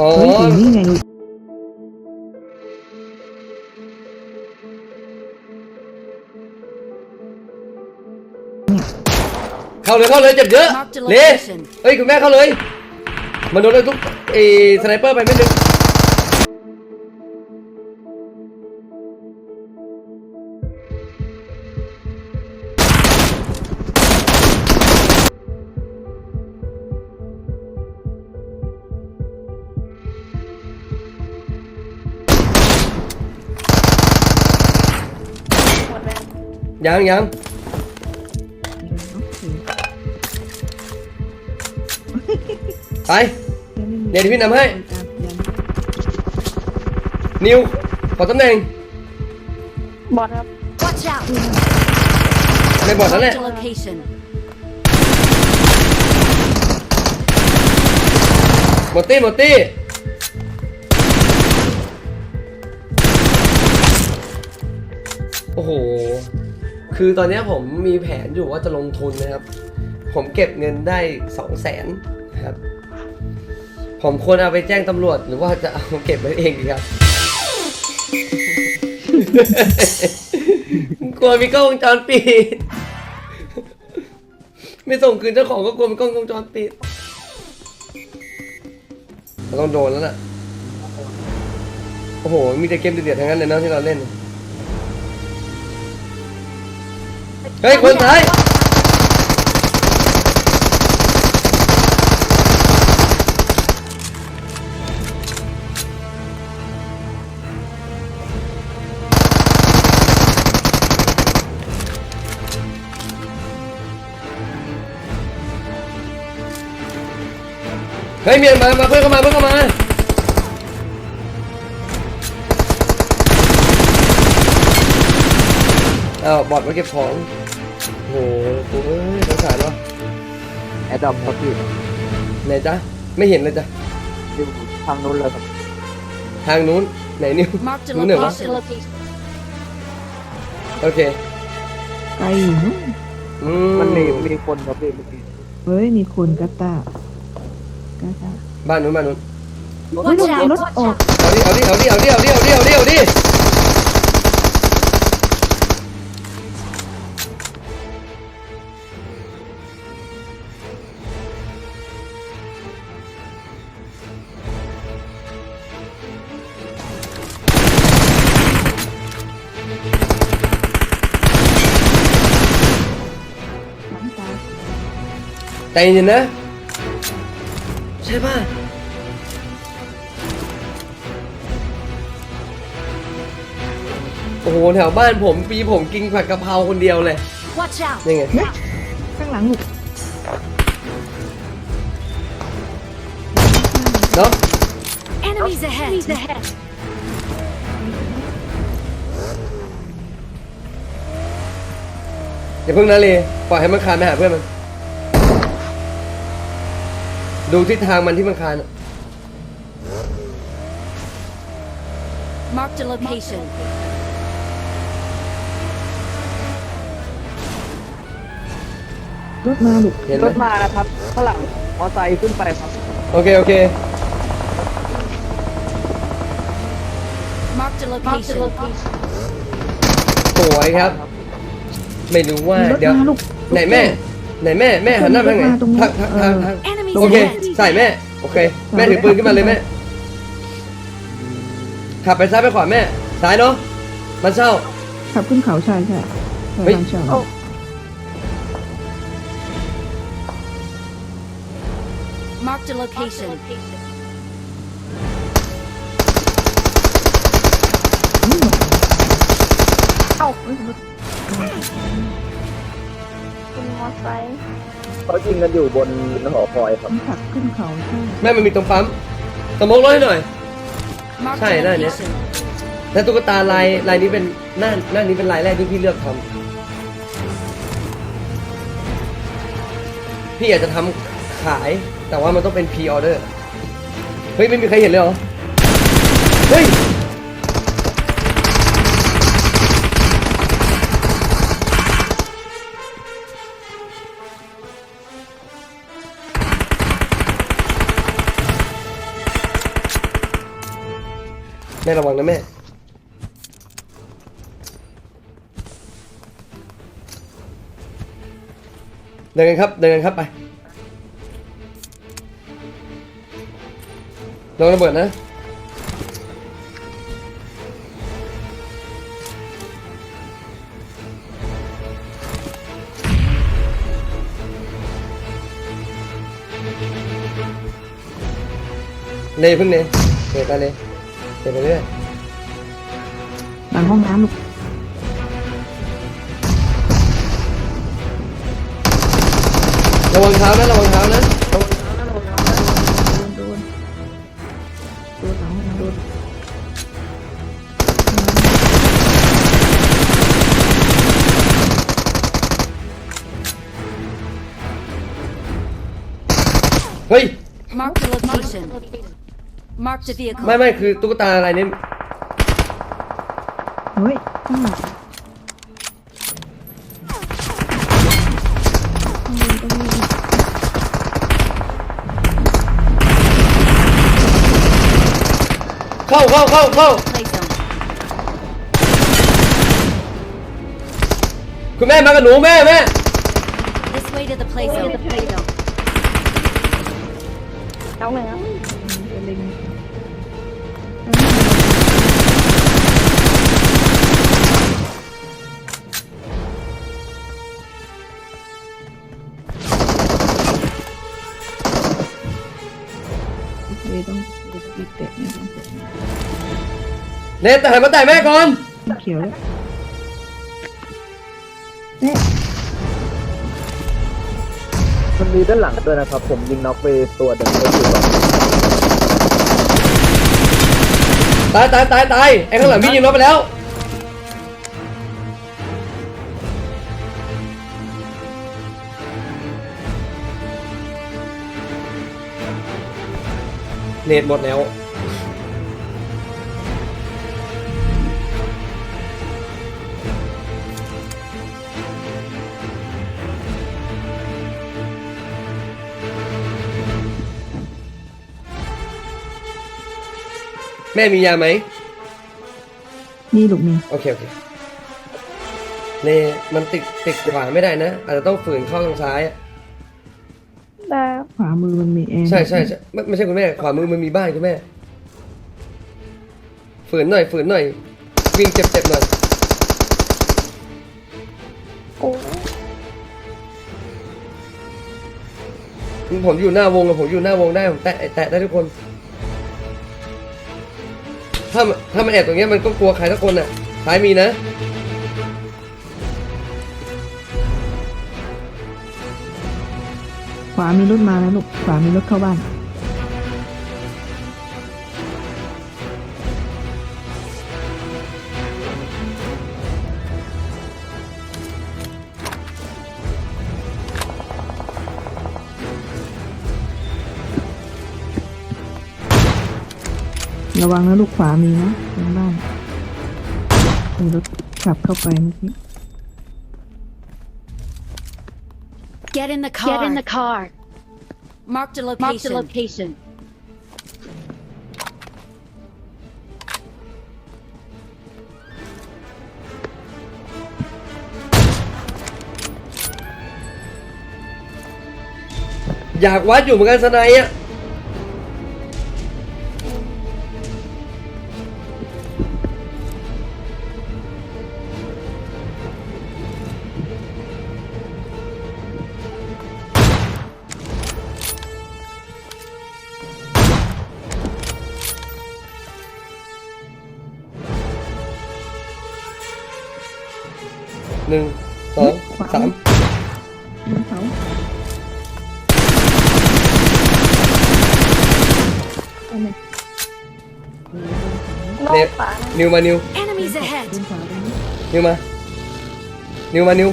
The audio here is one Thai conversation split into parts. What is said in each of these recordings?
อ๋อเฮ้ยอยู่นี่ไงเข้าเลยเข้าเลยเจ็บเยอะ Mark the เละ location เฮ้ย คุณแม่เข้าเลย มันโดนเลยทุกไอ้สไนเปอร์ไปไม่ดึง ยังยังไปเดี๋ยวพี่นำให้ นิวขอตำแหน่ง บอสครับ Watch out! ในบอร์ดนั่นแหละ Marked a location. หมดตี้หมดตี้โอ้โห คือตอนนี้ผมมีแผนอยู่ว่าจะลงทุนนะครับ ผมเก็บเงินได้สองแสนนะครับ ผมควรเอาไปแจ้งตำรวจหรือว่าจะเอาเก็บไว้เองดีครับกลัวมีกล้องวงจรปิด ไม่ส่งคืนเจ้าของก็กลัวมีกล้องวงจรปิดเราต้องโดนแล้วล่ะ โอ้โห มีแต่เกมเดือดๆทั้งนั้นเลยเนาะที่เราเล่น เฮ้ยคนท้ายเฮ้ยเมียนมา มาเพื่อนเข้ามาเพื่อนเข้ามา อ้าวบอดมาเก็บของโอ้โหกูเอ้ยสงสารวะแอดดอมครับพี่ไหนจ๊ะไม่เห็นเลยจ้ะอยู่ทางนู้นเลยครับทางนู้นไหนนิ้ว Marked a นู้นเหนือวะ location. โอเค ไกลอยู่นู้นอืมันมีมีคนครับพี่เมื่อกี้เฮ้ย มีคนกาตากาตาบ้านนู้นบ้านนู้นเฮ้ยรถ Watch out! รถ Watch ออก out! เอาดิเอาดิเอาดิเอาดิเอาดิเอาดิเอาดิเอาดิ ใจเย็นๆนะ ใช่ป่ะ โอ้โห แถวบ้านผมปีผมกินผัดกะเพราคนเดียวเลย Watch out! นี่ไง ข้างหลังลูกเนาะ Enemies ahead! Enemies ahead! อย่าเพิ่งนะเลยปล่อยให้มันคานไปหาเพื่อนมัน ดูทิศทางมันที่มันคานอะ Marked a location. รถมาลูกเห็นไหรมถมานะครับข้างหลังมอไซค์ขึ้นไปครับ โอเค โอเค Marked a location. สวยครับ ไม่รู้ว่ามีรถเดี๋ยว มาลูก ไหนแม่ ไหนแม่ แม่หันหน้าไปทางไหนรถมาตรงนี้ ทางทางทางทาง Enemies โอเค ahead! ใส่แม่โอเค แม่ถือปืนขึ้นมาเลยแม่ขับไปซ้ายไปขวาแม่ซ้ายเนาะมันเช่า ขับขึ้นเขาใช่ใช่ใช่เฮ้ยทางเช่า Marked a location. อืมเป็นมอไซค์ เขายิงกันอยู่บนหอคอยครับมันขับขึ้นเขาใช่แม่มันมีตรงปั๊มสมองร้อยหน่อย Marked Sai a đây nè. location. แล้วตุ๊กตาลายลายนี้เป็นหน้าหน้านี้เป็นลายแรกที่พี่เลือกทำพี่อยากจะทำขายแต่ว่ามันต้องเป็นพ r ออเดอร์เฮ้ย ไม่มีใครเห็นเลยเหรอ เฮ้ย แม่ระวังนะแม่เดินกันครับเดินกันครับไปลงระเบิดนะเลยเพึ่งเลยเดินไปเลย นไปเรื่อยหลังห้องน้ำลูกระวังเท้านะระวังเท้านะระวังโดนโดนโดนหลังห้องน้ำโดนเฮ้ย Mark the location. Mark the vehicle. ไม่ไม่คือตุ๊กตาอะไรเนี่ยเฮ้ยข้างหลังข้างบนก็มีเข้าเข้าเข้าเข้า Play zone. คุณแม่มากับหนูแม่แม่ This way to the play zone. น้องหนึ่งครับ จะเล็งเลยต้องรีบแตะไม่ต้องแตะเนทแต่หันมาแต่แม่ก่อนเขียวแล้วเนี่ยมันมีด้านหลังด้วยนะครับ ผมยิงน็อกไปตัวเดิมก็อยู่แบบ ตายตายตายตายไอ้ข้างหลังพี่ยิงรถไปแล้ว เนตหมดแล้ว แม่มียาไหมนี่ลูกนี่โอเคโอเคเนมันติดติดขวาไม่ได้นะ อาจจะต้องฝืนเข้าทางซ้ายอะได้ครับขวามือมันมีแอร์ใช่ใช่ใช่ไม่ไม่ใช่คุณแม่ ขวามือมันมีบ้านคุณแม่ ฝืนหน่อย ฝืนหน่อย วิ่งเจ็บเจ็บหน่อย โอ้ผมอยู่หน้าวงอะผมอยู่หน้าวงได้ผมแตะแตะได้ทุกคน ถ้าถ้ามันแอบตรงเนี้ยมันก็กลัวใครสักคนอะซ้ายมีนะ ขวามีรถมาแล้วลูกขวามีรถเข้าบ้าน ระวังนะลูกขวามีนะทางบ้านมีรถขับเข้าไปเมื่อกี้ Get in the car. Get in the car. Mark the location. Mark the location. อยากวัดอยู่เหมือนกันสนายอะ หนึ่งสองสามบนเขานอกฝานิวมานิว Enemies ahead. บนเขาตรงนี้นิวมา นิวมานิว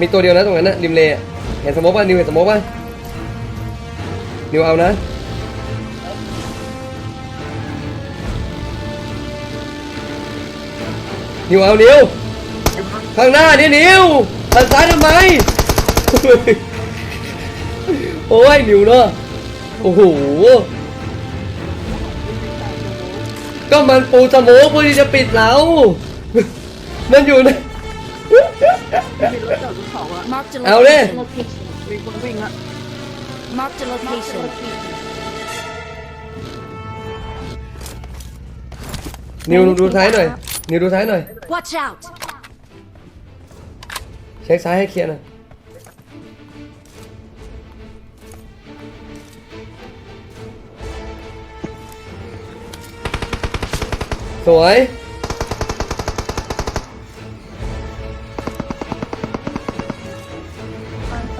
มีตัวเดียวนะตรงนั้นนะริมเลอะเห็นสโมกป่ะนิวเห็นสโมกป่ะนิวเอานะ นิวเอานิวข้างหน้านี่นิวหันซ้ายทำไม โอ้ยนิวเนาะโอ้โหก็มันปูสมกเพื่อที่จะปิดเรา มันอยู่ใน Marked a เอาดิ location. Marked a location. นิวดูซ้ายหน่อย นิวดูซ้ายหน่อย Watch out! เช็คซ้ายให้เคลียร์หน่อยสวย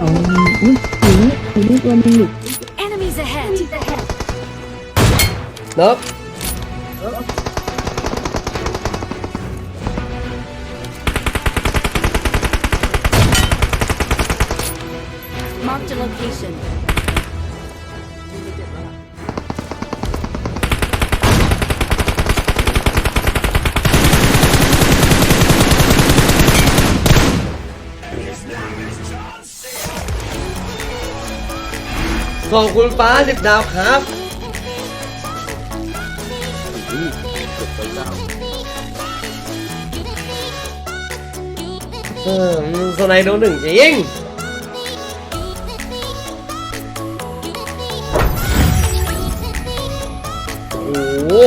อ๋ออุ้ยสีนี้สีนี้ตัวนึงอยู่ Enemies ahead! นับ Marked a location. ขอบคุณฟ้าสิบดาวครับเออสไนโดนหนึ่งจริง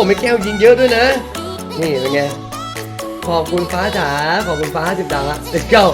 ไม่แก้วยิงเยอะด้วยนะ นี่เป็นไง ขอบคุณฟ้าจ๋า ขอบคุณฟ้าสิบดาวละเด็กเก้า